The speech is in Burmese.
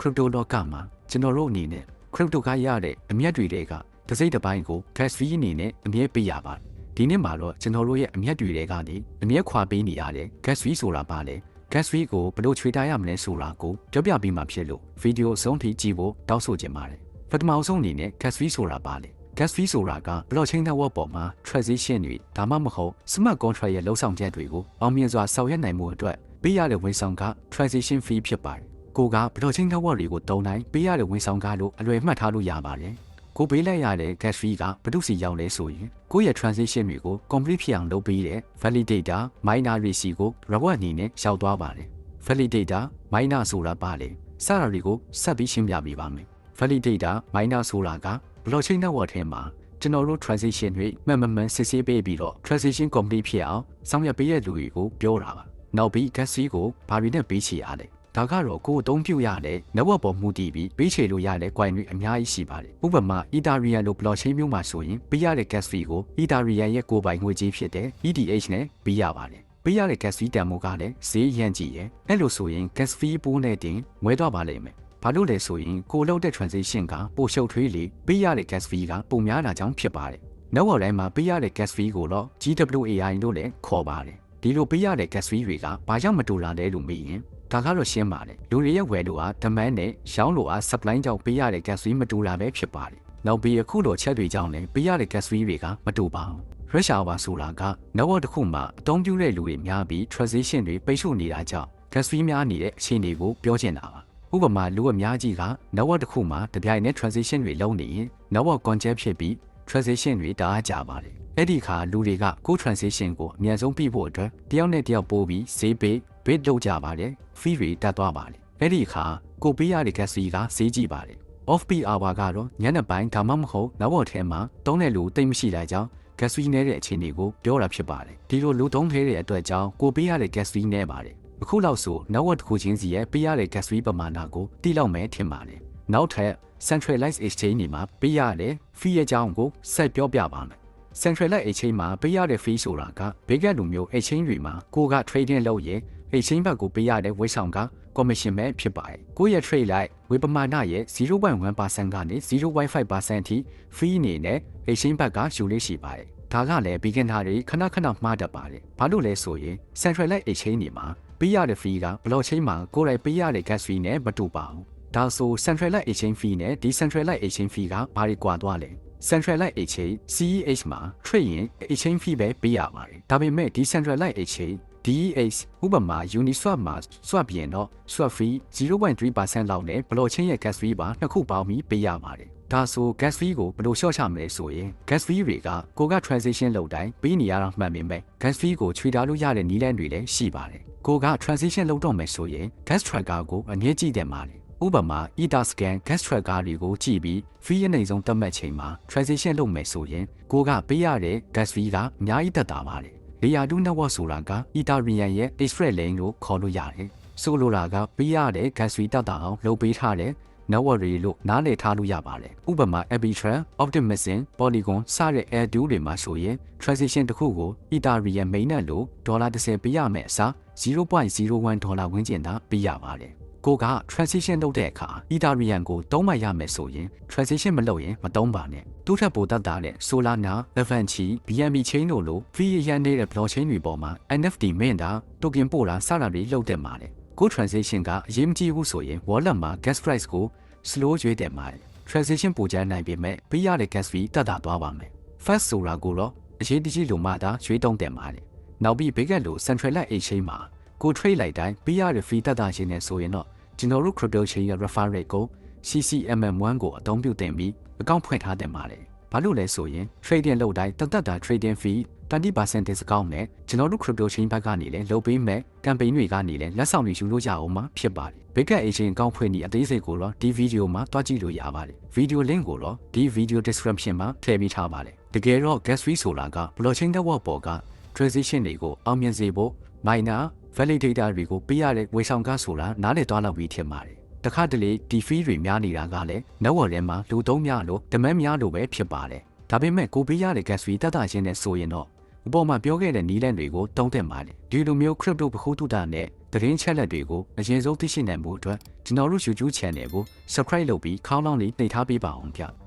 crypto လောကမှာကျွန်တော်တို့အနေနဲ့ crypto ကရတဲ့အမြတ်တွေတွေကတစ်စိတ်တစ်ပိုင်းကို gas fee အနေနဲ့အမြဲပေးရပါတယ်ဒီနေ့မှာတော့ကျွန်တော်တို့ရဲ့အမြတ်တွေတွေကနေအမြဲခွာပေးနေရတယ် gas fee ဆိုတာပါလေ gas fee ကိုဘယ်လိုချွေတာရမလဲဆိုတာကိုပြောပြပေးမှဖြစ်လို့ဗီဒီယိုအဆုံးထိကြည့်ဖို့တောင်းဆိုချင်ပါတယ်ပထမအဆုံးအနေနဲ့ gas fee ဆိုတာပါလေ gas fee ဆိုတာက blockchain network ပေါ်မှာ transaction တွေဒါမှမဟုတ် smart contract ရဲ့လှုပ်ဆောင်ချက်တွေကိုအောင်မြင်စွာဆောင်ရွက်နိုင်မှုအတွက်ပေးရတဲ့ဝန်ဆောင်က transaction fee ဖြစ်ပါတယ် ကိုက blockchain network တွေကိုတုံးတိုင်းပေးရတဲ့ဝန်ဆောင်ကလို့အလွယ်မှတ်ထားလို့ရပါတယ်ကိုပေးလိုက်ရတဲ့ gas fee ကဘယ်သူစီရောက်လဲဆိုရင်ကိုယ့်ရဲ့ transaction တွေကို complete ဖြစ်အောင်လုပ်ပေးတဲ့ validator miner တွေစီကို reward အနေနဲ့ရောက်သွားပါတယ် validator miner ဆိုတာပါလေစတာတွေကိုဆက်ပြီးရှင်းပြပေးပါမယ် validator miner ဆိုတာက blockchain network ထဲမှာကျွန်တော်တို့ transaction တွေမှန်မှန်မှန်စစ်ဆေးပေးပြီးတော့ transaction complete ဖြစ်အောင်ဆောင်ရွက်ပေးတဲ့လူတွေကိုပြောတာပါနောက်ပြီး gas fee ကိုဘာတွေနဲ့ပေးချေရလဲ ဒါကတော့ကိုယ်အသုံးပြုရတဲ့ network ပေါ်မူတည်ပြီးပေးချေလို့ရတဲ့ coin တွေအများကြီးရှိပါတယ်ဥပမာ Ethereum လို့ blockchain မျိုးမှာဆိုရင်ပေးရတဲ့ gas fee ကို Ethereum ရဲ့ကိုယ်ပိုင်ငွေကြေးဖြစ်တဲ့ ETH နဲ့ပေးရပါတယ်ပေးရတဲ့ gas fee တန်ဖိုးကလည်းဈေးရန့်ကြည့်ရဲ့အဲ့လိုဆိုရင် gas fee ပိုးနဲ့တင်ဝဲတော့ပါလိမ့်မယ်ဘာလို့လဲဆိုရင်ကိုလောက်တဲ့ transaction ကပိုရှုပ်ထွေးလေပေးရတဲ့ gas fee ကပုံများတာကြောင့်ဖြစ်ပါတယ်။ network တိုင်းမှာပေးရတဲ့ gas fee ကိုတော့ GWAI လို့လည်းခေါ်ပါတယ်။ ဒီလိုပေးရတဲ့ gas fee တွေကဘာကြောင့်မတူလာလဲလို့မေးရင်ဒါကတော့ရှင်းပါတယ်။လူတွေရဲ့ဝယ်လိုအား demand နဲ့ရောင်းလိုအား supply ကြောင့်ပေးရတဲ့ gas fee မတူလာပဲဖြစ်ပါတယ်။နောက်ပြီးအခုလိုချက်တွေကြောင့်လည်းပေးရတဲ့ gas fee တွေကမတူပါဘူး။ rush hour ဆိုတာက network တစ်ခုမှာအသုံးပြုတဲ့လူတွေများပြီး transaction တွေပိတ်ဆို့နေတာကြောင့် gas fee များနေတဲ့အခြေအနေကိုပြောချင်တာပါ။ဥပမာလူအများကြီးက network တစ်ခုမှာတပြိုင်နက် transaction တွေလုပ်နေရင် network congestion ဖြစ်ပြီး transaction တွေတအားကြပါတယ် အဲ့ဒီအခါလူတွေကကိုယ် transaction ကိုအမြန်ဆုံးပြီးဖို့အတွက်တယောက်နဲ့တယောက်ပို့ပြီးဈေးပေး bid လုပ်ကြပါတယ် fee တွေတက်သွားပါတယ်အဲ့ဒီအခါကိုပေးရတဲ့ gas fee ကဈေးကြီးပါတယ် off peak hour ကတော့ညနေပိုင်းဒါမှမဟုတ်နောက်ဘော်ထဲမှာတုံးတဲ့လူတိတ်မရှိတာကြောင့် gas fee နဲ့တဲ့အခြေအနေကိုပြောတာဖြစ်ပါတယ်ဒီလိုလူသုံးထဲတဲ့အတွက်ကြောင့်ကိုပေးရတဲ့ gas fee နဲ့ပါတယ်အခုလောက်ဆို network တစ်ခုချင်းစီရဲ့ပေးရတဲ့ gas fee ပမာဏကိုတိလောက်မယ်ထင်ပါတယ်နောက်ထပ် centralized exchange တွေမှာပေးရတဲ့ fee ရဲ့အကြောင်းကိုဆက်ပြောပြပါမယ် centralized exchange မှာပေးရတဲ့ fee ဆိုတာကဘေးကလူမျိုး exchange တွေမှာကိုက trading လုပ်ရင် exchange ဘက်ကိုပေးရတဲ့ဝေးဆောင်က commission ပဲဖြစ်ပါတယ်ကိုယ့်ရဲ့ trade လိုက်ဝေပမာဏရဲ့0.1%ကနေ0.5%အထိ fee အနေနဲ့ exchange ဘက်ကယူလေးရှိပါတယ်ဒါကလည်း beginner တွေခဏခဏမှားတတ်ပါတယ်ဘာလို့လဲဆိုရင် centralized exchange တွေမှာပေးရတဲ့ fee က blockchain မှာကိုယ်တိုင်ပေးရတဲ့ gas fee နဲ့မတူပါဘူးဒါဆို centralized exchange fee နဲ့ decentralized exchange fee ကဘာတွေကွာသွားလဲ centralized exchange CEH မှာ trade ရင် exchange fee ပဲပေးရပါတယ်ဒါပေမဲ့ decentralized exchange DEX ဥပမာ Uniswap မှာ swap ပြင်တော့ swap fee 0.3%လောက်နဲ့ blockchain ရဲ့ gas fee ပါနှစ်ခုပေါင်းပြီးပေးရပါတယ်ဒါဆို gas fee ကိုဘယ်လိုလျှော့ချမလဲဆိုရင် gas fee တွေကကိုက transaction လုပ်တိုင်းပေးနေရတာမှန်ပေမဲ့ gas fee ကိုခြွေတာလို့ရတဲ့နည်းလမ်းတွေလည်းရှိပါတယ်ကိုက transaction လုပ်တော့မယ်ဆိုရင် gas tracker ကိုအငြင်းကြည့်တယ်မှာလေ ဥပမာ Etherscan gas tracker တွေကိုကြည့်ပြီး fee ရဲ့နေဆုံးသတ်မှတ်ချိန်မှာ transaction လုပ်မယ်ဆိုရင်ကိုကပေးရတဲ့ gas fee ကအများကြီးတက်တာပါလေလေယာတူး network ဆိုတာက Ethereum ရဲ့ express lane လို့ခေါ်လို့ရတယ်ဆိုလိုတာကပေးရတဲ့ gas fee တက်တာအောင်လုပ်ပေးထားတဲ့ network တွေလို့နားလည်ထားလို့ရပါတယ်ဥပမာ Arbitrum Optimism Polygon စတဲ့ L2 တွေမှာဆိုရင် transaction တစ်ခုကို Ethereum mainnet လို့ဒေါ်လာ30ပေးရမယ်အစား0.01ဒေါ်လာဝန်းကျင်သာပေးရပါတယ် ကိုက transition လုပ်တဲ့အခါ Ethereum ကိုသုံးမှရမယ်ဆိုရင် transition မလုပ်ရင်မသုံးပါနဲ့တူထပ်ပိုတတ်တာတဲ့ Solana, Avanti, BNB chain တို့လို fee ရန်နေတဲ့ blockchain တွေပေါ်မှာ NFT မင်းတာ token ပို့တာစတာတွေလုပ်တဲ့မှာတဲ့ကို transition ကအရေးမကြီးဘူးဆိုရင် wallet မှာ gas price ကို slow ရွေးတယ်မှာ transition ပိုချမ်းနိုင်ပေမဲ့ပေးရတဲ့ gas fee တက်တာသွားပါမယ် fast ဆိုတာကိုတော့အရေးတကြီးလိုမှသာရွေးတုံးတယ်မှာတဲ့နောက်ပြီးဘေးကက်လို centralized exchange မှာ ကို trade လိုက်တိုင်းပေးရတဲ့ fee တက်တာရှင်းနေဆိုရင်တော့ကျွန်တော်တို့ crypto chain ရဲ့ refer rate ကို CCMM1 ကိုအသုံးပြုတင်ပြီးအကောင့်ဖွင့်ထားတယ်ပါတယ်ဘာလို့လဲဆိုရင် trading လုပ်တိုင်းတသက်တာ trading fee 20% discount နဲ့ကျွန်တော်တို့ crypto chain ဘက်ကနေလည်းလုပ်ပေးမဲ့ campaign တွေကနေလည်းလက်ဆောင်တွေယူလို့ရအောင်မှာဖြစ်ပါတယ်။ Big Cat Agent အကောင့်ဖွင့်နေအသေးစိတ်ကိုတော့ဒီ video မှာတွားကြည့်လို့ရပါတယ်။ video link ကိုတော့ဒီ video description မှာထည့်ပေးထားပါတယ်။တကယ်တော့ gas fee ဆိုတာက blockchain network ပေါ်က transaction တွေကိုအောင်မြင်စေဖို့ miner validator တွေကိုပေးရတဲ့ဝေဆောင်ကားဆိုတာနားလည်သွားလောက်ပြီးထင်ပါတယ်တခါတလေဒီဖီတွေများနေတာကလည်း network ထဲမှာလူသုံးများလို့ demand များလို့ပဲဖြစ်ပါတယ်ဒါပေမဲ့ကိုပေးရတဲ့ gas fee တက်တာချင်းနဲ့ဆိုရင်တော့အပေါ်မှာပြောခဲ့တဲ့နီးလန့်တွေကိုတုံးသင့်ပါတယ်ဒီလိုမျိုး crypto ပခိုးတုဒနဲ့သတင်းချက်လက်တွေကိုအရင်ဆုံးသိရှိနိုင်မှုအတွက်ကျွန်တော်တို့ YouTube channel ကို subscribe လုပ်ပြီးခေါင်းလောင်းလေးနှိပ်ထားပေးပါအောင်ဗျ